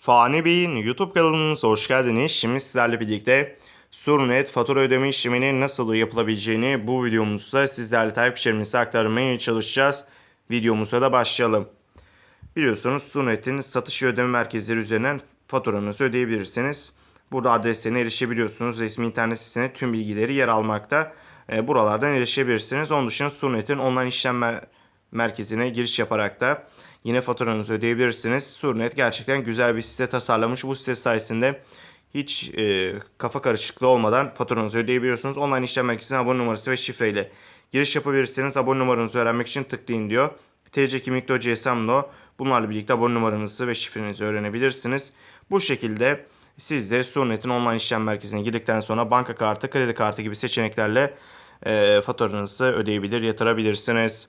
Fani Bey'in YouTube kanalınıza hoş geldiniz. Şimdi sizlerle birlikte Surnet fatura ödeme işleminin nasıl yapılabileceğini bu videomuzda sizlerle takipçilerimize aktarmaya çalışacağız. Videomuza da başlayalım. Biliyorsunuz Surnet'in satış ödeme merkezleri üzerinden faturanızı ödeyebilirsiniz. Burada adreslerine erişebiliyorsunuz. Resmi internet sitesine tüm bilgileri yer almakta. E, buralardan erişebilirsiniz. Onun dışında Surnet'in online işlem mer- merkezine giriş yaparak da yine faturanızı ödeyebilirsiniz. Surnet gerçekten güzel bir site tasarlamış. Bu site sayesinde hiç e, kafa karışıklığı olmadan faturanızı ödeyebiliyorsunuz. Online işlem merkezine abone numarası ve şifreyle giriş yapabilirsiniz. Abone numaranızı öğrenmek için tıklayın diyor. TC kimlikte GSM'lo bunlarla birlikte abone numaranızı ve şifrenizi öğrenebilirsiniz. Bu şekilde siz de Surnet'in online işlem merkezine girdikten sonra banka kartı, kredi kartı gibi seçeneklerle e, faturanızı ödeyebilir, yatırabilirsiniz.